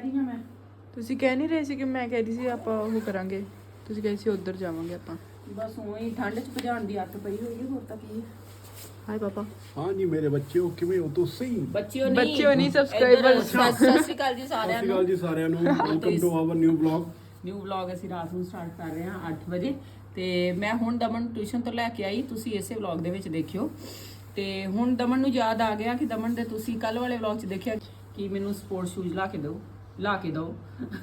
ਕਹਿ ਰਹੀ ਹਾਂ ਮੈਂ। ਤੁਸੀਂ ਕਹਿ ਨਹੀਂ ਰਹੇ ਸੀ ਕਿ ਮੈਂ ਕਹਿ ਰਹੀ ਸੀ ਆਪਾਂ ਉਹ ਕਰਾਂਗੇ। ਤੁਸੀਂ ਕਹੇ ਸੀ ਉੱਧਰ ਜਾਵਾਂਗੇ ਆਪਾਂ। ਬਸ ਉਹੀ ਠੰਡ 'ਚ ਭਜਾਉਣ ਦੀ ਅੱਤ ਪਈ ਹੋਈ ਹੈ ਹੋਰ ਤਾਂ ਕੀ ਹੈ। ਹਾਏ ਪਾਪਾ। ਹਾਂ ਜੀ ਮੇਰੇ ਬੱਚਿਓ ਕਿਵੇਂ ਹੋ ਤੁਸੀਂ ਬੱਚਿਓ ਨਹੀਂ। ਬੱਚਿਓ ਨਹੀਂ, subscribers। ਇੱਧਰ ਸਤਿ ਸਤਿ ਸ਼੍ਰੀ ਅਕਾਲ ਜੀ ਸਤਿ ਸਾਰਿਆਂ ਸ਼੍ਰੀ ਨੂੰ। ਅਕਾਲ ਜੀ ਸਾਰਿਆਂ ਨੂੰ। Welcome to our new blog new vlog ਅਸੀਂ ਰਾਤ ਨੂੰ ਸਟਾਰਟ ਕਰ ਰਹੇ ਹਾਂ 8 ਵਜੇ। ਤੇ ਮੈਂ ਹੁਣ ਦਮਨ ਟਿਊਸ਼ਨ ਤੋਂ ਲੈ ਕੇ ਆਈ ਤੁਸੀਂ ਇਸੇ ਵਲੌਗ ਦੇ ਵਿੱਚ ਦੇਖਿਓ। ਤੇ ਹੁਣ ਦਮਨ ਨੂੰ ਯਾਦ ਆ ਗਿਆ ਕਿ ਦਮਨ ਦੇ ਤੁਸੀਂ ਕੱਲ ਵਾਲੇ ਵਲੌਗ 'ਚ ਦੇਖਿਆ ਕਿ ਮੈਨੂੰ ਸਪੋਰਟ ਸ਼ੂਜ਼ ਲਾ ਕੇ ਦਿਓ। ਲਾ ਕੇ ਦਿਓ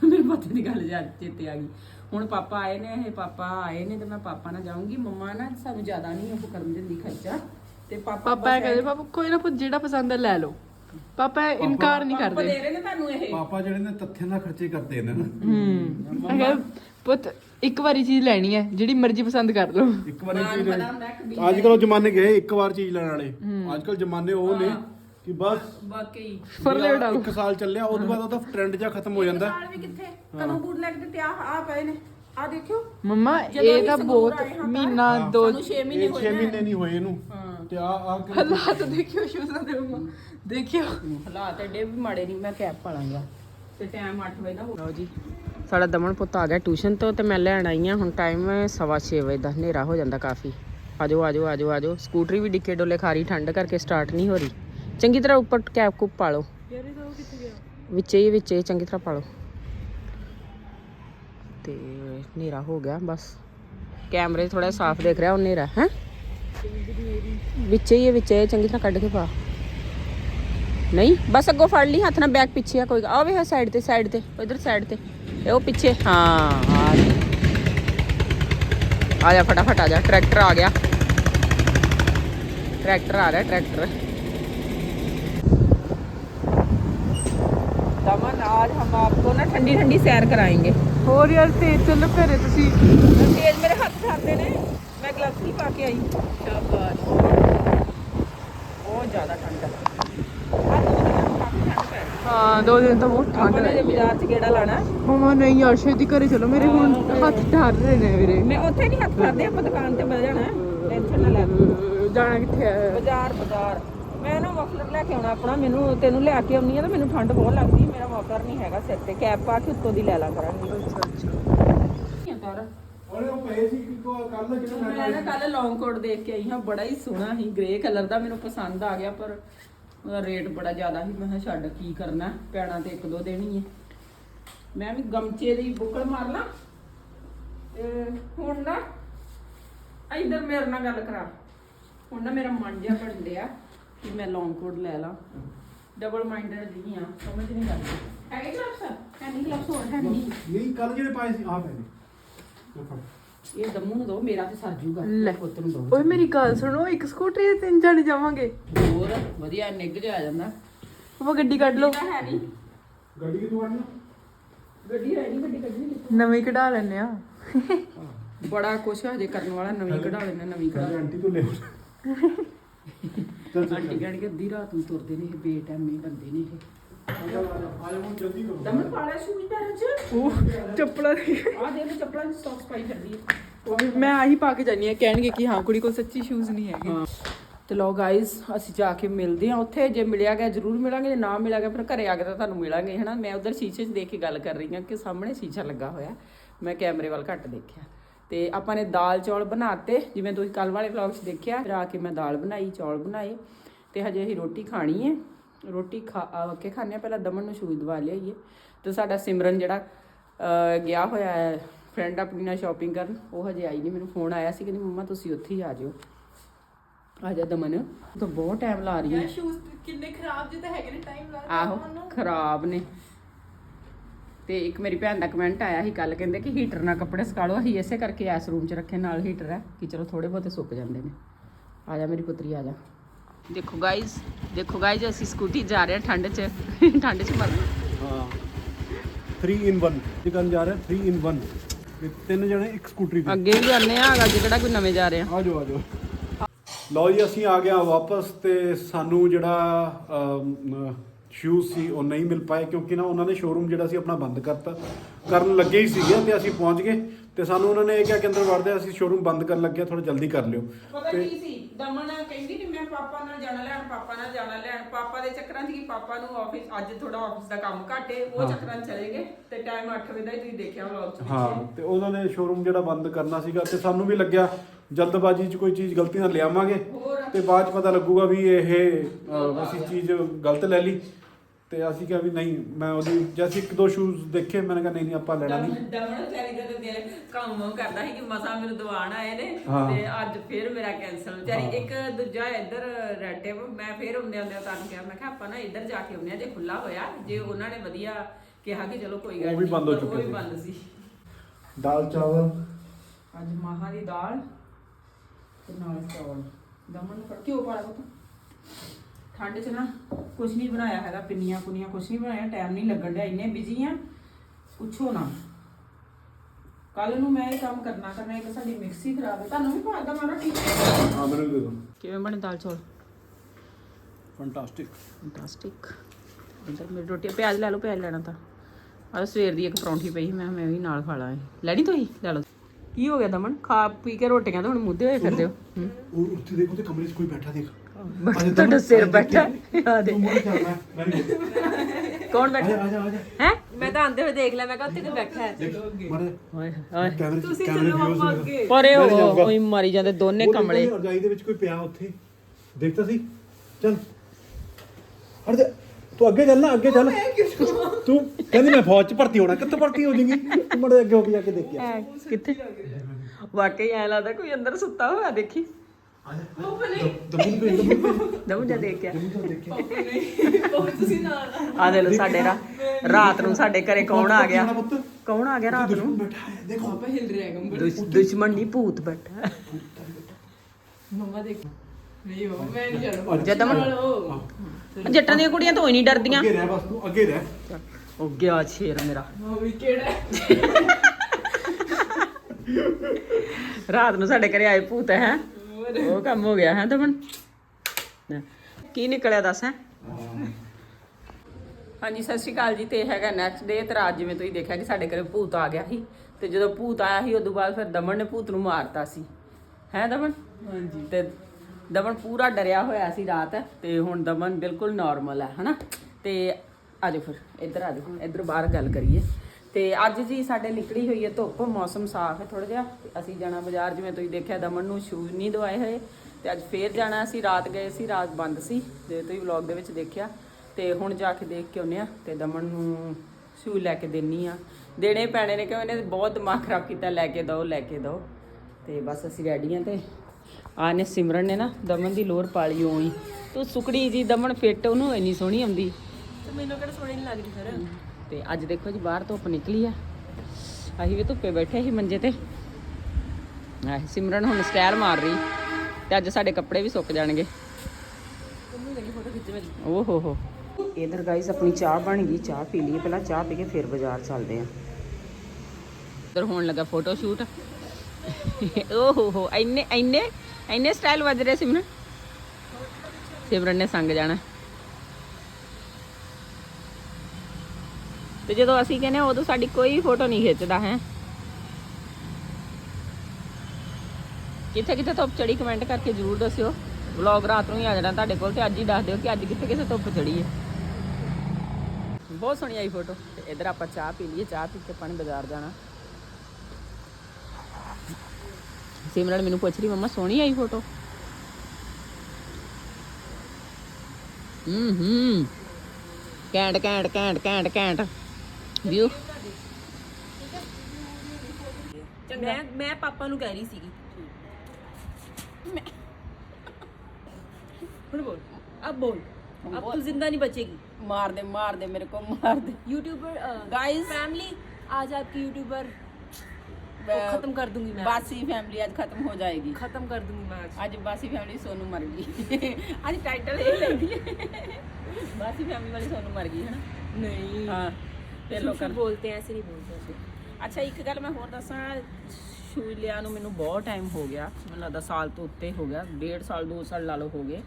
ਮੇਰੇ ਪਤੀ ਦੀ ਗੱਲ ਯਾਦ ਚੇਤੇ ਆ ਗਈ। ਹੁਣ ਪਾਪਾ ਆਏ ਨੇ ਇਹ ਪਾਪਾ ਆਏ ਨੇ ਤੇ ਮੈਂ ਪਾਪਾ ਨਾਲ ਜਾਊਂਗੀ। ਮੰਮਾ ਨਾ ਸਾਨੂੰ ਜ਼ਿਆਦਾ ਨਹੀਂ ਉਹ ਕਰਨ ਦਿੰਦੀ ਖਰਚਾ। ਤੇ ਪਾਪਾ ਪਾਪਾ ਇਹ ਕਹਿੰਦੇ ਪਾਪਾ ਕੋਈ ਨਾ ਪੁੱਤ ਜਿਹੜਾ ਪਸੰਦ ਹੈ ਲੈ ਲਓ। ਪਾਪਾ ਇਨਕਾਰ ਨਹੀਂ ਪਾਪਾ ਕਰਦੇ। ਦੇ ਰਹੇ ਨੇ ਤੁਹਾਨੂੰ ਇਹ। ਪਾਪਾ ਜਿਹੜੇ ਨੇ ਤੱਥਿਆਂ ਦਾ ਖਰਚੇ ਕਰਦੇ ਨੇ ਹੂੰ। ਅਗਰ ਪੁੱਤ ਇੱਕ ਵਾਰੀ ਚੀਜ਼ ਲੈਣੀ ਹੈ ਜਿਹੜੀ ਮਰਜ਼ੀ ਪਸੰਦ ਕਰ ਲਓ। ਇੱਕ ਵਾਰੀ ਚੀਜ਼ ਅੱਜ ਕੱਲ ਜ਼ਮਾਨੇ ਗਏ ਇੱਕ ਵਾਰ ਚੀਜ਼ ਲੈਣ ਵਾਲੇ। ਅੱਜ ਕੱਲ ਜ਼ਮਾਨੇ ਉਹ ਨੇ ਕਿ ਬਸ ਬਾਕੀ ਫਰਲੇ ਉਡਾਓ ਇੱਕ ਸਾਲ ਚੱਲਿਆ ਉਸ ਤੋਂ ਬਾਅਦ ਉਹਦਾ ਟ੍ਰੈਂਡ ਜਿਹਾ ਖਤਮ ਹੋ ਜਾਂਦਾ। ਸਾਲ ਵੀ ਕਿੱਥੇ ਕਦੋਂ ਬੂਟ ਲੈ ਕੇ ਦਿੱਤੇ ਆ ਆ ਪਏ ਨੇ। ਆ ਦੇਖਿਓ। ਮੰਮਾ ਜਦੋਂ ਇਹ ਵੀ ਤਾਂ ਸੰਗਰੂਰ ਬਹੁਤ ਆਏ ਹਾਂ ਤਾਂ। ਮਹੀਨਾ ਦੋ ਸਾਨੂੰ 6 ਮਹੀਨੇ ਇਹ 6 ਹੋਏ ਨੇ। ਮਹੀਨੇ ਨਹੀਂ ਹੋਏ ਇਹਨੂੰ। ਹਾਂ। ਤੇ ਆ ਆ ਕੇ ਹਾਲਾਤ ਦੇਖਿਓ ਸ਼ੂਜ਼ਾਂ ਦੇ ਮੰਮਾ। ਦੇਖਿਓ। ਹਾਲਾਤ ਐਡੇ ਵੀ ਮਾੜੇ ਨਹੀਂ ਮੈਂ ਕੈਪ ਪਾਲਾਂਗਾ। ਤੇ ਟਾਈਮ 8 ਵਜੇ ਦਾ ਹੋ ਲਓ ਜੀ ਸਾਡਾ ਦਮਨ ਪੁੱਤ ਆ ਗਿਆ ਟਿਊਸ਼ਨ ਤੋਂ ਤੇ ਮੈਂ ਲੈਣ ਆਈ ਆ ਹੁਣ ਟਾਈਮ 6:30 ਵਜੇ ਦਾ ਹਨੇਰਾ ਹੋ ਜਾਂਦਾ ਕਾਫੀ। ਆਜੋ ਆਜੋ ਆਜੋ ਆਜੋ ਸਕੂਟਰੀ ਵੀ ਡਿੱਕੇ ਡੋਲੇ ਖਾਰੀ ਠੰਡ ਕਰਕੇ ਸਟਾਰਟ ਨਹੀਂ ਹੋ ਰਹੀ। ਚੰਗੀ ਤਰ੍ਹਾਂ ਉੱਪਰ ਕੈਪ ਕੂਪ ਪਾ ਲਓ। ਵਿੱਚੇ ਹੀ ਵਿੱਚੇ ਚੰਗੀ ਤਰ੍ਹਾਂ ਪਾ ਲਓ। ਤੇ ਹਨੇਰਾ ਹੋ ਗਿਆ ਬਸ। ਕੈਮਰੇ ਥੋੜਾ ਸਾਫ਼ ਦੇਖ ਰਿਹਾ ਹਨੇਰਾ ਹੈ? ਵਿੱਚੇ ਹੀ ਵਿੱਚੇ ਚੰਗੀ ਤਰ੍ਹਾਂ ਕੱਢ ਕੇ ਪਾ। ਨਹੀਂ ਬਸ ਅੱਗੋਂ ਫੜ ਲਈ ਹੱਥ ਨਾਲ ਬੈਕ ਪਿੱਛੇ ਆ ਕੋਈ ਆ ਵੇ ਸਾਈਡ ਤੇ ਸਾਈਡ ਤੇ ਇਧਰ ਸਾਈਡ ਤੇ। ਇਹ ਉਹ ਪਿੱਛੇ। ਹਾਂ ਆ ਜਾ ਫਟਾਫਟ ਆ ਜਾ। ਟਰੈਕਟਰ ਆ ਗਿਆ। ਟਰੈਕਟਰ ਆ ਰਿਹਾ ਟਰੈਕਟਰ। आज हम आपको ना ठंडी ठंडी सैर कराएंगे ਹੋਰ ਯਾਰ ਤੇ ਚੱਲੋ ਘਰੇ ਤੁਸੀਂ तेज मेरे हाथ खाते ने मैं ग्लव्स नहीं पा के आई शाबाश बहुत ज्यादा ठंड है आज दो दिन काफी ठंड पै रही ਹਾਂ ਦੋ ਦਿਨ ਤਾਂ ਬਹੁਤ है। ਠੰਡ आपने ਹੈ जो बाजार च गेड़ा लाना है ਮਮਾ ਨਹੀਂ ਯਾਰ ਛੇਤੀ ਘਰੇ ਚਲੋ ਮੇਰੇ ਹੁਣ ਹੱਥ ਠਾਰ ਰਹੇ ਨੇ ਵੀਰੇ मैं ਉੱਥੇ ਨਹੀਂ ਹੱਥ ਖਾਦੇ ਆਪਾਂ ਦੁਕਾਨ ਤੇ ਬਹਿ ਜਾਣਾ ਟੈਨਸ਼ਨ ਨਾ ਲੈ ਤੂੰ ਜਾਣਾ ਕਿੱਥੇ ਹੈ ਬਾਜ਼ਾਰ ਬਾਜ਼ਾਰ ਮੈਂ ਨਾ ਮਫਲਰ ਲੈ ਕੇ ਆਉਣਾ ਆਪਣਾ ਮੈਨੂੰ ਤੈਨੂੰ ਲਿਆ ਕੇ ਆਉਣੀ ਆ ਤਾਂ ਮੈਨੂੰ ਠੰਡ ਬਹੁਤ ਲੱਗਦੀ ਮੇਰਾ ਮਫਲਰ ਨਹੀਂ ਹੈਗਾ ਸਿਰ ਤੇ ਕੈਪ ਪਾ ਕੇ ਉੱਤੋਂ ਦੀ ਲੈ ਲਾ ਕਰਾਂਗੀ। ਅੱਛਾ ਅੱਛਾ। ਉਹਨੇ ਉਹ ਪਏ ਸੀ ਕਿ ਕੱਲ ਜਿਹੜਾ ਮੈਂ ਨਾ ਕੱਲ ਲੌਂਗ ਕੋਟ ਦੇਖ ਕੇ ਆਈ ਹਾਂ ਬੜਾ ਹੀ ਸੋਹਣਾ ਸੀ ਗ੍ਰੇ ਕਲਰ ਦਾ ਮੈਨੂੰ ਪਸੰਦ ਆ ਗਿਆ ਪਰ ਉਹਦਾ ਰੇਟ ਬੜਾ ਜ਼ਿਆਦਾ ਸੀ ਮੈਂ ਕਿਹਾ ਛੱਡ ਕੀ ਕਰਨਾ ਪੈਣਾ ਤੇ ਇੱਕ ਦੋ ਦਿਨ ਹੀ ਹੈ। ਮੈਂ ਵੀ ਗਮਚੇ ਦੀ ਬੁੱਕਲ ਮਾਰ ਲਾਂ ਤੇ ਹੁਣ ਨਾ ਇਧਰ ਮੇਰੇ ਨਾਲ ਗੱਲ ਕਰਾ। ਹੁਣ ਨਾ ਮੇਰਾ ਮਨ ਜਿਹਾ ਬਣ ਡਿਆ ਕਿ ਮੈਂ ਲੌਂਗ ਕੋਟ ਲੈ ਲਾਂ। ਡਬਲ ਮਾਈਂਡਡ ਜੀ ਆ ਸਮਝ ਨਹੀਂ ਲੱਗਦੀ ਹੈਗੇ ਗਲਵਸ ਹੈ ਨਹੀਂ ਗਲਵਸ ਹੋਰ? ਹੈ ਨਹੀਂ। ਨਹੀਂ ਕੱਲ ਜਿਹੜੇ ਪਾਏ ਸੀ ਆ ਪਏ ਨੇ। ਇਹ ਦਮੂ ਨੂੰ ਦੋ ਮੇਰਾ ਤੇ ਸਰ ਜੂਗਾ। ਲੈ। ਪੁੱਤ ਨੂੰ ਦੋ। ਓਏ ਮੇਰੀ ਗੱਲ ਸੁਣੋ ਇੱਕ ਸਕੂਟਰੀ ਤੇ ਤਿੰਨ ਜਾਣੇ ਜਾਵਾਂਗੇ। ਹੋਰ ਵਧੀਆ ਨਿੱਘ ਜਿਹਾ ਆ ਜਾਂਦਾ। ਉਹ ਗੱਡੀ ਕੱਢ ਲਓ। ਹੈ ਨਹੀਂ। ਗੱਡੀ ਕਿੱਥੋਂ ਆਣੀ ਗੱਡੀ ਹੈ ਨਹੀਂ ਗੱਡੀ ਕੱਢਣੀ? ਨਵੀਂ ਕਢਾ ਲੈਨੇ ਆ। ਬੜਾ ਕੁਛ ਹਜੇ ਕਰਨ ਵਾਲਾ ਨਵੀਂ ਕਢਾ ਲੈਣਾ ਨਵੀਂ ਕਢਾ। ਆਂਟੀ ਤੋਂ ਲੈ ਆਂਟੀ ਕਹਿਣ ਕਿ ਅੱਧੀ ਰਾਤ ਨੂੰ ਤੁਰਦੇ ਨੇ ਇਹ ਬੇਟੈਮੇ ਬੰਦੇ ਨੇ ਇਹ। ਦਮਨ ਪਾਲਾ ਸ਼ੂਜ਼ ਪੈਰਾਂ 'ਚ ਉਹ ਚੱਪਲਾਂ ਦੀ। ਆ ਦੇ ਲੈ ਚੱਪਲਾਂ 'ਚ ਸੌਕਸ ਪਾਈ ਫਿਰਦੀ ਹੈ ਉਹ ਵੀ ਮੈਂ ਆਹੀ ਪਾ ਕੇ ਜਾਨੀ ਆ ਕਹਿਣਗੇ ਕਿ ਹਾਂ ਕੁੜੀ ਕੋਲ ਸੱਚੀ ਸ਼ੂਜ਼ ਨਹੀਂ ਹੈਗੇ। ਤੇ ਲੋ ਗਾਇਸ ਅਸੀਂ ਜਾ ਕੇ ਮਿਲਦੇ ਹਾਂ ਉੱਥੇ। ਜੇ ਮਿਲਿਆ ਗਿਆ ਜ਼ਰੂਰ ਮਿਲਾਂਗੇ। ਜੇ ਨਾ ਮਿਲਿਆ ਗਿਆ ਫਿਰ ਘਰੇ ਆ ਕੇ ਤਾਂ ਤੁਹਾਨੂੰ ਮਿਲਾਂਗੇ ਹਨਾ? ਮੈਂ ਉਧਰ ਸ਼ੀਸ਼ੇ 'ਚ ਦੇਖ ਕੇ ਗੱਲ ਕਰ ਰਹੀ ਹਾਂ ਕਿ ਸਾਹਮਣੇ ਸ਼ੀਸ਼ਾ ਲੱਗਾ ਹੋਇਆ। ਮੈਂ ਕੈਮਰੇ ਵੱਲ ਘੱਟ ਦੇਖਿਆ। ਤੇ ਆਪਾਂ ਨੇ ਦਾਲ ਚੌਲ ਬਣਾਤੇ। ਜਿਵੇਂ ਤੁਸੀਂ ਕੱਲ ਵਾਲੇ ਵਲੌਗ 'ਚ ਦੇਖਿਆ ਫਿਰ ਆ ਕੇ ਮੈਂ ਦਾਲ ਬਣਾਈ ਚੌਲ ਬਣਾਏ ਤੇ ਹਜੇ ਅਸੀਂ ਰੋਟੀ ਖਾਣੀ ਹੈ ਰੋਟੀ ਖਾ ਕੇ ਖਾਣੇ ਆ? ਪਹਿਲਾਂ ਦਮਨ ਨੂੰ ਸ਼ੂਜ਼ ਦਵਾ ਲਿਆਈਏ। ਤੇ ਸਾਡਾ ਸਿਮਰਨ ਜਿਹੜਾ ਗਿਆ ਹੋਇਆ ਹੈ ਫਰੈਂਡ ਆਪਣੀ ਨਾਲ ਸ਼ਾਪਿੰਗ ਕਰਨ ਉਹ ਹਜੇ ਆਈ ਨਹੀਂ ਮੈਨੂੰ ਫੋਨ ਆਇਆ ਸੀ ਕਹਿੰਦੀ ਮੰਮਾ ਤੁਸੀਂ ਉੱਥੇ ਹੀ ਆ ਜਾਓ। ਆ ਜਾ ਦਮਨ। ਤੂੰ ਬਹੁਤ ਟਾਈਮ ਲਾ ਰਹੀ ਹੈ ਸ਼ੂਜ਼ ਕਿੰਨੇ ਖਰਾਬ ਜਿਹੇ ਤਾਂ ਹੈਗੇ ਨੇ ਟਾਈਮ ਆਹੋ ਖਰਾਬ ਨੇ। ਤੇ ਇੱਕ ਮੇਰੀ ਭੈਣ ਦਾ ਕਮੈਂਟ ਆਇਆ ਸੀ ਕੱਲ ਕਹਿੰਦੇ ਕਿ ਹੀਟਰ ਨਾਲ ਕੱਪੜੇ ਸੁਕਾ ਲਓ ਅਸੀਂ ਇਸੇ ਕਰਕੇ ਇਸ ਰੂਮ 'ਚ ਰੱਖੇ ਨਾਲ ਹੀਟਰ ਹੈ ਕਿ ਚਲੋ ਥੋੜੇ ਬਹੁਤੇ ਸੁੱਕ ਜਾਂਦੇ ਨੇ। ਆ ਜਾ ਮੇਰੀ ਪੁੱਤਰੀ ਆ ਜਾ। ਦੇਖੋ ਗਾਇਜ਼ ਦੇਖੋ ਗਾਇਜ਼ ਅਸੀਂ ਸਕੂਟੀ ਜਾ ਰਹੇ ਹਾਂ ਠੰਡ 'ਚ ਠੰਡ 'ਚ ਮਰ ਹਾਂ। 3 ਇਨ 1 ਇਹ ਕਰਨ ਜਾ ਰਿਹਾ 3 ਇਨ 1 ਇਹ ਤਿੰਨ ਜਣੇ ਇੱਕ ਸਕੂਟਰੀ ਤੇ। ਅੱਗੇ ਵੀ ਜਾਂਦੇ ਆ ਅੱਜ ਕਿਹੜਾ ਕੋਈ ਨਵੇਂ ਜਾ ਰਹੇ ਆ ਆ ਜਾਓ ਆ ਜਾਓ ਲਓ ਜੀ ਅਸੀਂ ਆ ਗਏ ਵਾਪਸ ਤੇ ਸਾਨੂੰ ਜਿਹੜਾ ਸ਼ੂਜ਼ ਸੀ ਉਹ ਨਹੀਂ ਮਿਲ ਪਾਏ ਕਿਉਂਕਿ ਨਾ ਉਹਨਾਂ ਨੇ ਸ਼ੋਰੂਮ ਜਿਹੜਾ ਸੀ ਆਪਣਾ ਬੰਦ ਕਰਤਾ। ਕਰਨ ਲੱਗੇ ਹੀ ਸੀਗੇ ਤੇ ਅਸੀਂ ਪਹੁੰਚ ਗਏ ਤੇ ਸਾਨੂੰ ਉਹਨਾਂ ਨੇ ਇਹ ਕਿਹਾ ਕਿ ਅੰਦਰ ਵੜਦੇ ਅਸੀਂ ਸ਼ੋਰੂਮ ਬੰਦ ਕਰਨ ਲੱਗੇ ਥੋੜਾ ਜਲਦੀ ਕਰ ਲਿਓ। ਪਤਾ ਕੀ ਸੀ ਦਮਨ ਕਹਿੰਦੀ ਕਿ ਮੈਂ ਪਾਪਾ ਨਾਲ ਜਾਣਾ ਲੈਣ ਪਾਪਾ ਨਾਲ ਜਾਣਾ ਲੈਣ। ਪਾਪਾ ਦੇ ਚੱਕਰਾਂ 'ਚ ਕਿ ਪਾਪਾ ਨੂੰ ਆਫਿਸ ਅੱਜ ਥੋੜਾ ਆਫਿਸ ਦਾ ਕੰਮ ਘੱਟੇ ਉਹ ਚੱਕਰਾਂ 'ਚ ਚਲੇ ਗਏ ਤੇ ਟਾਈਮ 8 ਵਜੇ ਦਾ ਹੀ ਤੁਸੀਂ ਦੇਖਿਆ ਵਲੌਗ 'ਚ ਹਾਂ ਤੇ ਉਹਨਾਂ ਨੇ ਸ਼ੋਰੂਮ ਜਿਹੜਾ ਬੰਦ ਕਰਨਾ ਸੀਗਾ ਤੇ ਸਾਨੂੰ ਵੀ ਲੱਗਿਆ ਜਲਦਬਾਜ਼ੀ 'ਚ ਕੋਈ ਚੀਜ਼ ਗਲਤੀ ਨਾਲ ਲਿਆਵਾਂਗੇ ਤੇ ਬਾਅਦ 'ਚ ਪਤਾ ਲੱਗੂਗਾ ਵੀ ਇਹ ਅਹ, ਅਸੀਂ ਚੀਜ਼ ਗਲਤ ਲੈ ਲਈ। ਤੇ ਅਸੀਂ ਕਿਹਾ ਵੀ ਨਹੀਂ ਮੈਂ ਉਹਦੀ ਜੈਸੇ ਇੱਕ ਦੋ ਸ਼ੂਜ਼ ਦੇਖੇ ਮੈंने ਕਹਾ ਨਹੀਂ ਨਹੀਂ ਆਪਾਂ ਲੈਣਾ ਨਹੀਂ। ਦਮਨ ਵਿਚਾਰੀ ਦਾ ਤੇ ਦਿਲ ਕੰਮ ਕਰਦਾ ਸੀ ਕਿ ਮਸਾ ਮੈਨੂੰ ਦਵਾਣ ਆਏ ਨੇ ਹਾਂ। ਤੇ ਅੱਜ ਫਿਰ ਮੇਰਾ ਕੈਨਸਲ ਵਿਚਾਰੀ ਇੱਕ ਦੂਜਾ ਇੱਧਰ ਰੈਟਿਵ ਮੈਂ ਫਿਰ ਹੁੰਦੇ ਹੁੰਦੇ ਤਾਂ ਕਿਹਾ ਮੈਂ ਕਿਹਾ ਆਪਾਂ ਨਾ ਇੱਧਰ ਜਾ ਕੇ ਆਉਂਦੇ ਆ ਜੇ ਖੁੱਲਾ ਹੋਇਆ ਜੇ ਉਹਨਾਂ ਨੇ ਵਧੀਆ ਕਿਹਾ ਕਿ ਚਲੋ ਕੋਈ ਗੱਲ ਉਹ ਵੀ ਨਹੀਂ, ਬੰਦ ਹੋ ਪਰ ਚੁੱਕੇ ਉਹ ਵੀ ਸੀ। ਬੰਦ ਸੀ। ਦਾਲ ਚਾਵਲ? ਅੱਜ ਮਾਹਾਂ ਦੀ ਦਾਲ ਤੇ ਨਾਲ ਚੌਲ। ਦਮਨ ਨੂੰ ਫੜ ਪਾਲਾ ਪੁੱਤ? ਠੰਡ 'ਚ ਨਾ ਕੁਝ ਨਹੀਂ ਬਣਾਇਆ ਹੈਗਾ ਪਿੰਨੀਆਂ ਪੁੰਨੀਆਂ ਕੁਝ ਨਹੀਂ ਬਣਾਇਆ ਟਾਈਮ ਨਹੀਂ ਲੱਗਣ ਡਿਆ ਇੰਨੇ ਬਿਜ਼ੀ ਆ। ਪੁੱਛੋ ਨਾ। ਕੱਲ ਨੂੰ ਮੈਂ ਇਹ ਕੰਮ ਕਰਨਾ ਕਰਨਾ ਇੱਕ ਸਾਡੀ ਮਿਕਸੀ ਖਰਾਬ ਹੈ। ਤੁਹਾਨੂੰ ਵੀ ਪਾ ਦਾ ਮਾਰਾ ਠੀਕ ਹਾਂ ਮੈਨੂੰ ਦੇ ਦਿਓ। ਕਿਵੇਂ ਬਣੇ ਦਾਲ ਚੌਲ? ਫੈਂਟਾਸਟਿਕ ਫੈਂਟਾਸਟਿਕ ਇੱਧਰ ਮੇਰੀ ਰੋਟੀ ਪਿਆਜ਼ ਲੈ ਲਓ ਪਿਆਜ਼ ਲੈਣਾ ਤਾਂ। ਆ ਸਵੇਰ ਦੀ ਇੱਕ ਪਰੌਂਠੀ ਪਈ ਮੈਂ ਮੈਂ ਵੀ ਨਾਲ ਖਾ ਲਾਂ ਲੈਣੀ ਤੁਸੀਂ? ਲੈ ਲਓ। ਕੀ ਹੋ ਗਿਆ ਦਮਨ? ਖਾ ਪੀ ਕੇ ਰੋਟੀਆਂ ਤਾਂ ਹੁਣ ਮੁੱਦੇ ਹੋਏ ਫਿਰਦੇ ਹੋ ਹੂੰ। ਉਹ ਉੱਥੇ ਦੇਖੋ ਤੇ ਕਮਰੇ 'ਚ ਕੋਈ ਬੈਠਾ ਦੇਖ। ਤੁਹਾਡਾ ਸਿਰ ਬੈਠਾ ਆ ਦੇ ਚੱਲ ਕੌਣ ਬੈਠਾ? ਜਾ ਆ ਜਾ ਆ ਜਾ। ਹੈ? ਮੈਂ ਤਾਂ ਆਂਦੇ ਹੋਏ ਦੇਖ ਲਿਆ ਮੈਂ ਕਿਹਾ ਉੱਥੇ ਕੋਈ ਬੈਠਾ ਹੈ। ਦੇਖ ਮਾਰੇ ਓਏ ਓਏ। ਕੈਮਰੇ ਕੈਮਰੇ ਵਿਊਜ਼ ਅੱਗੇ। ਪਰੇ ਹੋ ਉਹੀ ਮਾਰੀ ਜਾਂਦੇ ਦੋਨੇ ਕਮਲੇ। ਰਜਾਈ ਦੇ ਵਿੱਚ ਕੋਈ ਪਿਆ ਉੱਥੇ। ਦੇਖਤਾ ਸੀ ਚੱਲ। ਹਟ ਜਾ। ਤੂੰ ਅੱਗੇ ਚੱਲ ਨਾ ਅੱਗੇ ਚੱਲ। ਤੂੰ ਕਹਿੰਦੀ ਮੈਂ ਫੌਜ ਚ ਭਰਤੀ ਹੋਣਾ ਕਿੱਥੇ ਭਰਤੀ ਹੋ ਜਾਏਗੀ? ਮੜੇ ਅੱਗੇ ਹੋ ਕੇ ਜਾ ਕੇ ਦੇਖ ਐ, ਕਿੱਥੇ? ਵਾਕਈ ਐ ਲੱਗਦਾ ਕੋਈ ਅੰਦਰ ਸੁੱਤਾ ਹੋਇਆ ਦੇਖੀ। ਦਮਨ ਪੇ ਦਮਨ ਪੇ ਦਮ ਜਾ ਦੇਖ ਕੇ ਦਮਨ ਤੋਂ ਦੇਖਿਆ। ਤੁਸੀਂ ਨਾਲ ਆ ਦੇ ਲੋ ਸਾਡੇ ਰਾ ਰਾਤ ਨੂੰ ਸਾਡੇ ਘਰੇ ਕੌਣ ਆ ਗਿਆ? ਕੌਣ ਆ ਗਿਆ ਰਾਤ ਨੂੰ? ਦੁਸ਼ਮਣ ਬੈਠਾ ਹੈ ਦੇਖੋ। ਪਾਪਾ ਹਿਲ ਰਿਹਾ ਗੰਬਰ ਦੁਸ਼- ਦੁਸ਼ਮਣ ਨਹੀਂ ਭੂਤ ਬੈਠਾ ਮੰਮਾ ਦੇਖ। ਨਹੀਂ ਬਾਬਾ ਮੈਂ ਨਹੀਂ ਜਾਣਾ। ਜੱਟਾਂ ਦੀਆਂ ਕੁੜੀਆਂ ਤਾਂ ਹੋਈ ਨਹੀਂ ਡਰਦੀਆਂ। ਅੱਗੇ ਰਹਿ ਬਸ ਤੂੰ ਅੱਗੇ ਰਹਿ। ਉਹ ਗਿਆ ਸ਼ੇਰ ਮੇਰਾ। ਮੰਮੀ ਕਿਹੜਾ ਹੈ? ਰਾਤ ਨੂੰ ਸਾਡੇ ਘਰੇ ਆਏ ਭੂਤ ਹੈ। ਉਹ ਕੰਮ ਹੋ ਗਿਆ ਹੈ ਦਮਨ? ਲੈ, ਕੀ ਨਿਕਲਿਆ ਦੱਸ ਹੈ? ਹਾਂਜੀ ਸਤਿ ਸ਼੍ਰੀ ਅਕਾਲ ਜੀ ਤੇ ਇਹ ਹੈਗਾ ਨੈਕਸਟ ਡੇ ਤੇ ਰਾਤ ਜਿਵੇਂ ਤੁਸੀਂ ਦੇਖਿਆ ਕਿ ਸਾਡੇ ਘਰੇ ਭੂਤ ਆ ਗਿਆ ਸੀ ਤੇ ਜਦੋਂ ਭੂਤ ਆਇਆ ਸੀ ਉਦੋਂ ਬਾਅਦ ਫਿਰ ਦਮਨ ਨੇ ਭੂਤ ਨੂੰ ਮਾਰਤਾ ਸੀ। ਹੈ ਦਮਨ? ਹਾਂਜੀ। ਤੇ ਦਮਨ ਪੂਰਾ ਡਰਿਆ ਹੋਇਆ ਸੀ ਰਾਤ ਤੇ ਹੁਣ ਦਮਨ ਬਿਲਕੁਲ ਨਾਰਮਲ ਹੈ ਹਨਾ? ਤੇ ਆਜੋ ਫਿਰ ਇੱਧਰ ਆਜੋ ਇੱਧਰ ਬਾਹਰ ਗੱਲ ਕਰੀਏ। ਤੇ ਅੱਜ ਜੀ ਸਾਡੇ ਨਿਕਲੀ ਹੋਈ ਹੈ ਧੁੱਪ ਮੌਸਮ ਸਾਫ਼ ਹੈ ਥੋੜਾ ਜਿਹਾ। ਅਸੀਂ ਜਾਣਾ ਬਾਜ਼ਾਰ ਜਿਵੇਂ ਤੁਸੀਂ ਦੇਖਿਆ ਦਮਨ ਨੂੰ ਸ਼ੂਜ਼ ਨਹੀਂ ਦਵਾਏ ਹੋਏ। ਤੇ ਅੱਜ ਫੇਰ ਜਾਣਾ ਅਸੀਂ ਰਾਤ ਗਏ ਸੀ ਰਾਤ ਬੰਦ ਸੀ ਜੇ ਤੁਸੀਂ ਵਲੌਗ ਦੇ ਵਿੱਚ ਦੇਖਿਆ। ਤੇ ਹੁਣ ਜਾ ਕੇ ਦੇਖ ਕੇ ਆਉਂਦੇ ਆ ਤੇ ਦਮਨ ਨੂੰ ਸ਼ੂ ਲੈ ਕੇ ਦੇਣੀ ਆ ਦੇਣੇ ਪੈਣੇ ਨੇ ਕਿਉਂ ਇਹਨੇ ਬਹੁਤ ਦਿਮਾਗ ਖਰਾਬ ਕੀਤਾ ਲੈ ਕੇ ਦੋ ਲੈ ਕੇ ਦੋ ਤੇ ਬਸ ਅਸੀਂ ਰੈਡੀ ਆ ਤੇ ਆ ਨੇ ਸਿਮਰਨ ਨੇ ਨਾ ਦਮਨ ਦੀ ਲੋਰ ਪਾਲੀ ਹੋਈ ਤੂੰ ਸੁਕੜੀ ਜੀ ਦਮਨ ਫਿੱਟ ਉਹਨੂੰ ਇੰਨੀ ਸੋਹਣੀ ਆਉਂਦੀ। ਤੇ ਮੈਨੂੰ ਕਿਹੜਾ ਸੋਹਣੀ ਨਹੀਂ ਲੱਗਦੀ ਫਿਰ? ਤੇ ਅੱਜ ਦੇਖੋ ਜੀ, ਬਾਹਰ ਧੁੱਪ ਨਿਕਲੀ ਆ। ਅਸੀਂ ਵੀ ਧੁੱਪੇ ਬੈਠੇ ਸੀ ਮੰਜੇ ਤੇ। ਆਹ ਸਿਮਰਨ ਹੁਣ ਸਟਾਈਲ ਮਾਰ ਰਹੀ। ਤੇ ਅੱਜ ਸਾਡੇ ਕੱਪੜੇ ਵੀ ਸੁੱਕ ਜਾਣਗੇ। ਓ ਹੋ। ਹੋ ਇਧਰ ਗਾਈਸ ਆਪਣੀ ਚਾਹ ਬਣ ਗਈ। ਚਾਹ ਪੀ ਲਈਏ। ਪਹਿਲਾਂ ਚਾਹ ਪੀ ਕੇ ਫਿਰ ਬਾਜ਼ਾਰ ਚੱਲਦੇ ਆ। ਇਧਰ ਹੋਣ ਲੱਗਾ ਫੋਟੋ ਸ਼ੂਟ ਓ ਹੋ ਹੋ। ਇੰਨੇ ਇੰਨੇ ਇੰਨੇ ਸਟਾਈਲ ਵੱਜ ਰਹੇ ਸਿਮਰਨ। ਸਿਮਰਨ ਨੇ ਸੰਗ ਜਾਣਾ। ਤੇ ਜਦੋਂ ਅਸੀਂ ਕਹਿੰਦੇ ਹਾਂ, ਉਦੋਂ ਸਾਡੀ ਕੋਈ ਫੋਟੋ ਨਹੀਂ ਖਿੱਚਦਾ ਹੈ। ਕਿੱਥੇ ਕਿੱਥੇ ਧੁੱਪ ਚੜੀ ਕਮੈਂਟ ਕਰਕੇ ਜਰੂਰ ਦੱਸਿਓ। ਵਲੌਗ ਰਾਤ ਨੂੰ ਹੀ ਆ ਜਾਣਾ ਤੁਹਾਡੇ ਕੋਲ ਤੇ ਅੱਜ ਹੀ ਦੱਸ ਦਿਓ ਕਿ ਅੱਜ ਕਿੱਥੇ ਕਿੱਥੇ ਧੁੱਪ ਚੜੀ ਹੈ। ਬਹੁਤ ਸੋਹਣੀ ਆਈ ਫੋਟੋ। ਤੇ ਇਧਰ ਆਪਾਂ ਚਾਹ ਪੀ ਲਈਏ ਚਾਹ ਪੀ ਕੇ ਆਪਾਂ ਨੇ ਬਾਜ਼ਾਰ ਜਾਣਾ। ਸਿਮਰਨ ਮੈਨੂੰ ਪੁੱਛ ਰਹੀ ਮੰਮਾ ਸੋਹਣੀ ਆਈ ਫੋਟੋ? ਹੂੰ ਹੂੰ। ਕੈਂਟ ਕੈਂਟ ਕੈਂਟ ਕੈਂਟ ਕੈਂਟ ਵਿਊ ਮੈਂ ਮੈਂ ਪਾਪਾ ਨੂੰ ਕਹਿ ਰਹੀ ਸੀਗੀ ਹੁਣ ਬੋਲ अब बोल अब तू जिंदा नहीं बचेगी ਮਾਰ ਦੇ ਮਾਰ ਦੇ ਮੇਰੇ ਕੋ ਮਾਰ ਦੇ यूट्यूबर Guys. फैमिली आज आपकी यूट्यूबर को ब- खत्म कर दूंगी मैं ਬਾਸੀ ਫੈਮਿਲੀ ਅੱਜ ਖਤਮ ਹੋ ਜਾਏਗੀ खत्म कर दूंगी मैं आज ਅੱਜ ਬਾਸੀ ਫੈਮਿਲੀ ਸੋਨੂ ਮਰ ਗਈ ਅੱਜ ਟਾਈਟਲ ਇਹ ਲੈਂਦੀ ਹੈ ਬਾਸੀ ਫੈਮਿਲੀ ਵਾਲੀ ਸੋਨੂ ਮਰ ਗਈ ਹੈ ਨਾ नहीं ਹਾਂ ਤੇ ਲੋਕਾਂ ਨੂੰ ਬੋਲਤੇ ਐਸੇ ਨਹੀਂ ਬੋਲਦੇ ਅੱਛਾ ਇੱਕ ਗੱਲ ਮੈਂ ਹੋਰ ਦੱਸਾਂ ਸ਼ੂਲਿਆ ਨੂੰ ਮੈਨੂੰ ਬਹੁਤ ਟਾਈਮ ਹੋ ਗਿਆ। ਮੈਨੂੰ ਲੱਗਦਾ ਸਾਲ ਤੋਂ ਉੱਤੇ ਹੋ ਗਿਆ ਡੇਢ ਸਾਲ 2 ਸਾਲ ਲਾ ਲਓ ਹੋ ਗਏ।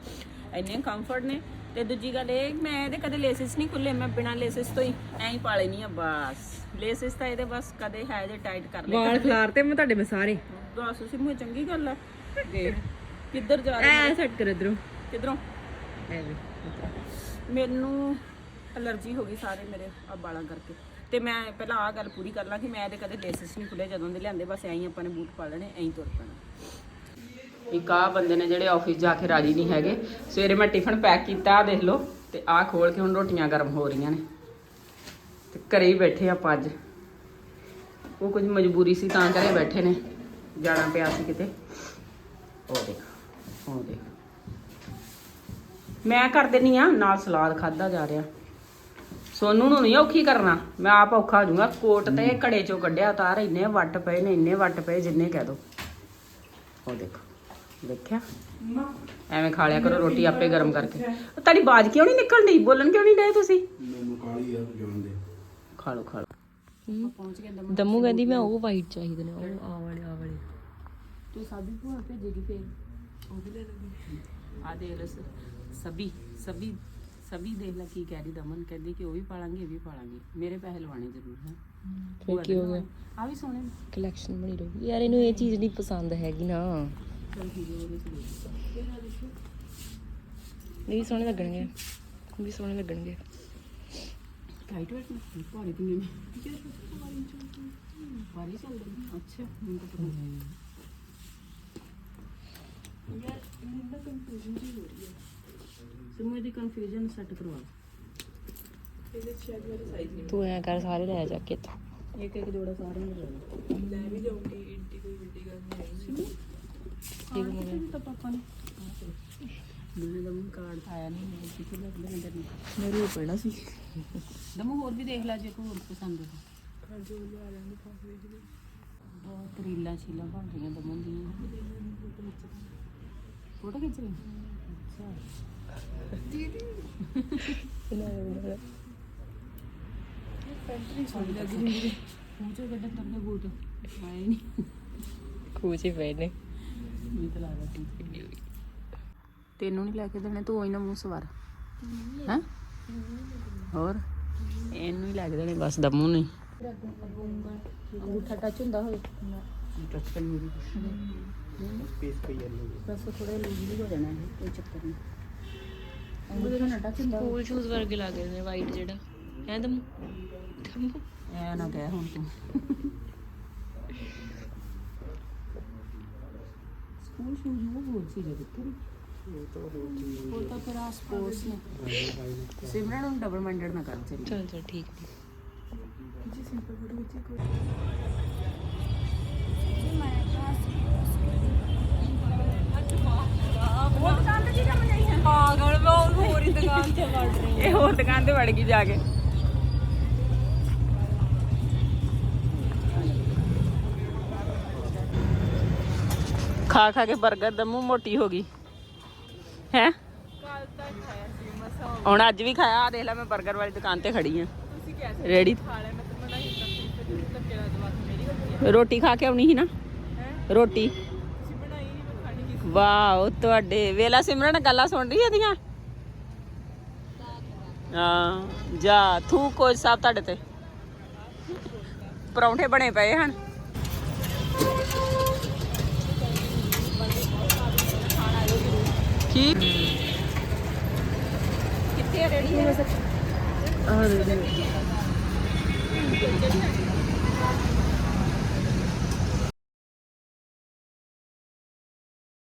ਇੰਨੇ ਕੰਫਰਟ ਨੇ। ਤੇ ਦੂਜੀ ਗੱਲ ਇਹ ਮੈਂ ਇਹਦੇ ਕਦੇ ਲੇਸਿਸ ਨਹੀਂ ਖੁੱਲੇ ਮੈਂ ਬਿਨਾ ਲੇਸਿਸ ਤੋਂ ਹੀ ਐਂ ਹੀ ਪਾ ਲੈਣੀ ਆ ਬਸ। ਲੇਸਿਸ ਤਾਂ ਇਹਦੇ ਬਸ ਕਦੇ ਹੈ ਜੇ ਟਾਈਟ ਕਰ ਲੈ ਵਾਲ ਖਲਾਰ ਤੇ ਮੈਂ ਤੁਹਾਡੇ ਮੈਂ ਸਾਰੇ। ਦੱਸ ਤੁਸੀਂ ਮੈਨੂੰ ਚੰਗੀ ਗੱਲ ਆ। ਦੇਖ ਕਿੱਧਰ ਜਾ ਰਹੇ ਐ ਸੈੱਟ ਕਰ ਇਧਰੋਂ। ਕਿਧਰੋਂ? ਐਵੇਂ ਮੈਨੂੰ ਅਲਰਜੀ ਹੋ ਗਈ ਸਾਰੇ ਮੇਰੇ ਆ ਵਾਲਾਂ ਕਰਕੇ। ਤੇ ਮੈਂ ਪਹਿਲਾਂ ਆ ਗੱਲ ਪੂਰੀ ਕਰ ਲਾਂ ਕਿ ਮੈਂ ਇਹਦੇ ਕਦੇ ਲੇਸਿਸ ਨਹੀਂ ਖੁੱਲੇ ਜਦੋਂ ਦੇ ਲਿਆਂਦੇ, ਬਸ ਐਂ ਹੀ ਆਪਾਂ ਨੇ ਬੂਟ ਪਾ ਲੈਣੇ, ਐਂ ਤੁਰ ਪੈਣਾ। ਇੱਕ ਆ ਬੰਦੇ ਨੇ ਜਿਹੜੇ ਆਫਿਸ ਜਾ ਕੇ ਰਾਜੀ ਨਹੀਂ ਹੈਗੇ, ਸਵੇਰੇ ਮੈਂ ਟਿਫਨ ਪੈਕ ਕੀਤਾ ਦੇਖ ਲਓ, ਤੇ ਆਹ ਖੋਲ ਕੇ ਹੁਣ ਰੋਟੀਆਂ ਗਰਮ ਹੋ ਰਹੀਆਂ ਨੇ। ਤੇ ਘਰੇ ਹੀ ਬੈਠੇ ਆਪਾਂ ਅੱਜ। ਉਹ ਕੁਝ ਮਜਬੂਰੀ ਸੀ, ਤਾਂ ਘਰੇ ਬੈਠੇ ਨੇ, ਜਾਣਾ ਪਿਆ ਸੀ ਕਿਤੇ। ਉਹ ਦੇਖ ਉਹ ਦੇਖ। ਮੈਂ ਕਰ ਦਿੰਨੀ ਆ, ਨਾਲ ਸਲਾਦ ਖਾਦਾ ਜਾ ਰਿਹਾ। ਸੋਨੂੰ ਨੂੰ ਨਹੀਂ ਔਖੀ ਕਰਨਾ। ਮੈਂ ਆਪ ਔਖਾ ਹੋ ਜਾਊਂਗਾ। ਕੋਟ ਤੇ ਘੜੇ ਚੋਂ ਕੱਢਿਆ ਉਤਾਰ ਇੰਨੇ ਵੱਟ ਪਏ ਨੇ ਇੰਨੇ ਵੱਟ ਪਏ ਜਿੰਨੇ ਕਹਿ ਦੋ। ਉਹ ਦੇਖੋ ਦੇਖਿਆ? ਐਵੇਂ ਖਾ ਲਿਆ ਕਰੋ ਰੋਟੀ ਆਪੇ ਗਰਮ ਕਰਕੇ। ਉਹ ਤੁਹਾਡੀ ਬਾਜ ਕਿਉਂ ਨਹੀਂ ਨਿਕਲਣ ਡਈ ਬੋਲਣ ਕਿਉਂ ਨਹੀਂ ਡਏ ਤੁਸੀਂ? ਮੈਨੂੰ ਕਾਲੀ ਆ ਜਾਣ ਦੇ। ਖਾ ਲਓ ਖਾ ਲਓ। ਪਹੁੰਚ ਗਏ ਦਮ ਦਮੂ ਕਹਿੰਦੀ ਮੈਂ ਉਹ ਵਾਈਟ ਚਾਹੀਦੇ ਨੇ ਉਹ ਆ ਵਾਲੇ ਆ ਵਾਲੇ। ਤੂੰ ਸਾਬੀ ਭੂਆ ਭੇਜੇਗੀ ਫੇਰ। ਉਹ ਵੀ ਲੈ ਲੂਗੀ ਆ ਦੇਖ ਲੈ ਸ- ਸਭੀ ਸਭੀ ਸਭੀ ਦੇਖ ਲੈ ਕੀ ਕਹਿ ਰਹੀ ਦਮਨ। ਕਹਿੰਦੀ ਕਿ ਉਹ ਵੀ ਪਾਲਾਂਗੇ ਇਹ ਵੀ ਪਾਲਾਂਗੇ। ਮੇਰੇ ਪੈਸੇ ਲਵਾਣੇ ਜ਼ਰੂਰ ਹੈ ਫਿਰ ਕੀ ਹੋ ਗਿਆ? ਆ ਵੀ ਸੋਹਣੇ ਨੇ। ਕਲੈਕਸ਼ਨ ਬਣੀ ਰਹੂਗੀ। ਯਾਰ ਇਹਨੂੰ ਇਹ ਚੀਜ਼ ਨਹੀਂ ਪਸੰਦ ਹੈਗੀ ਨਾ। ਚਲ ਠੀਕ ਹੈ ਉਹਦੇ ਚ ਲੈ ਲਓ। ਇਹ ਵੀ ਸੋਹਣੇ ਲੱਗਣਗੇ। ਇਹ ਵੀ ਸੋਹਣੇ ਲੱਗਣਗੇ। ਟਾਈਟ ਵੇਟ ਨੇ? ਭਾਰੇ ਕਿੰਨੇ ਨੇ? ਭਾਰੀ ਚੱਲਦੇ ਨੇ ਅੱਛਾ ਮੈਨੂੰ ਤਾਂ ਪਤਾ ਨਹੀਂ। ਯਾਰ ਮੈਨੂੰ ਤਾਂ ਕੰਫਿਊਜ਼ਨ ਜੀ ਹੋ ਰਹੀ ਹੈ। ਸਿਮੂ ਦੀ ਕੰਫਿਊਜ਼ਨ ਸੈੱਟ ਕਰਵਾ। ਤੂੰ ਐ ਕਰ ਸਾਰੇ ਲੈ ਜਾ ਕੇ ਇੱਥੋਂ ਇੱਕ ਇੱਕ ਜੋੜਾ ਸਾਰਿਆਂ ਨੂੰ ਲੈ ਲਓ ਠੀਕ ਹੋ ਗਿਆ। ਤਾਂ ਪਾਪਾ ਨੇ? ਮੈਨੂੰ ਦਮ ਕਾਰਡ ਆਇਆ ਨਹੀਂ ਮੇਰੇ ਕਿਤੇ ਲੱਗ ਲੈ ਅੰਦਰ ਨਹੀਂ ਮੇਰੇ ਪੈਣਾ ਸੀ। ਦਮ ਹੋਰ ਵੀ ਦੇਖ ਲੈ ਜੇ ਕੋਈ ਹੋਰ ਪਸੰਦ ਹੈ ਬਹੁਤ ਰੀਲਾਂ ਛੀਲਾਂ ਬਣ ਰਹੀਆਂ ਦਮਨ ਦੀਆਂ। ਫੋਟੋ ਖਿੱਚ ਰਹੀ ਅੱਛਾ। ਖੂਚੇ ਪਏ ਨੇ। ਤੈਨੂੰ ਨਹੀਂ ਲੈ ਕੇ ਦੇਣੇ ਤੂੰ ਉਹੀ ਨਾ ਮੂੰਹ ਸਵਾਰ। ਹੈ? ਹੋਰ? ਇਹਨੂੰ ਹੀ ਲੈ ਕੇ ਦੇਣੇ ਬਸ ਦਮੂ ਨਹੀਂ ਅੰਗੂਠਾ ਟੱਚ ਹੁੰਦਾ ਹੋਵੇ। ਟੱਚ ਕਰਨੀ ਵੀ ਸਪੇਸ ਪਈ ਜਾਂਦੀ ਬਸ ਥੋੜਾ ਲੂਜ਼ਲੀ ਹੋ ਜਾਣਾ ਇਹ ਕੋਈ ਚੱਕਰ ਨਹੀਂ ਸਕੂਲ ਸ਼ੂਜ਼ ਵਰਗੇ ਲੱਗਦੇ ਨੇ ਵਾਈਟ ਜਿਹੜਾ। ਹੈ ਦਮੂ ਦਮੂ ਐ ਨਾ ਕਹਿ ਹੁਣ ਤੂੰ। ਸਕੂਲ ਸ਼ੂਜ਼ ਉਹ ਹੋਰ ਸੀ ਜੇ ਕਿੱਥੇ ਉਹ ਤਾਂ ਫਿਰ ਆ ਸਪੋਰਟਸ ਨੇ। ਸਿਮਰਨ ਨੂੰ ਡਬਲ ਮਾਈਂਡਡ ਨਾ ਕਰ ਚਲੀ ਚਲ ਠੀਕ ਪਾਗਲ ਦੁਕਾਨ 'ਚ ਵੜ ਰਹੀ ਇਹ ਹੋਰ ਦੁਕਾਨ ਤੇ ਵੜ ਗਈ ਜਾ ਕੇ। ਖਾ ਖਾ ਕੇ 버ਗਰ ਦਾ ਮੂੰਹ ਮੋਟੀ ਹੋ ਗਈ। ਹੈ? ਹੁਣ ਅੱਜ ਵੀ ਖਾਇਆ ਆ ਦੇਖ ਲੈ ਮੈਂ 버ਗਰ ਵਾਲੀ ਦੁਕਾਨ ਤੇ ਖੜੀ ਆ। ਰੈਡੀ ਰੋਟੀ ਖਾ ਕੇ ਆਉਣੀ ਸੀ ਨਾ? ਰੋਟੀ? ਵਾਓ ਤੁਹਾਡੇ, ਵੇਲਾ ਸਿਮਰਨ ਗੱਲਾਂ ਸੁਣ ਰਹੀ ਇਹਦੀਆਂ? ਹਾਂ ਜਾ ਥੂ ਕੋਚ ਸਾਹਿਬ ਤੁਹਾਡੇ ਤੇ ਪਰੌਂਠੇ ਬਣੇ ਪਏ ਹਨ ਕੀ ਕਿੱਥੇ ਰੈਡੀ ਹੈ ਆ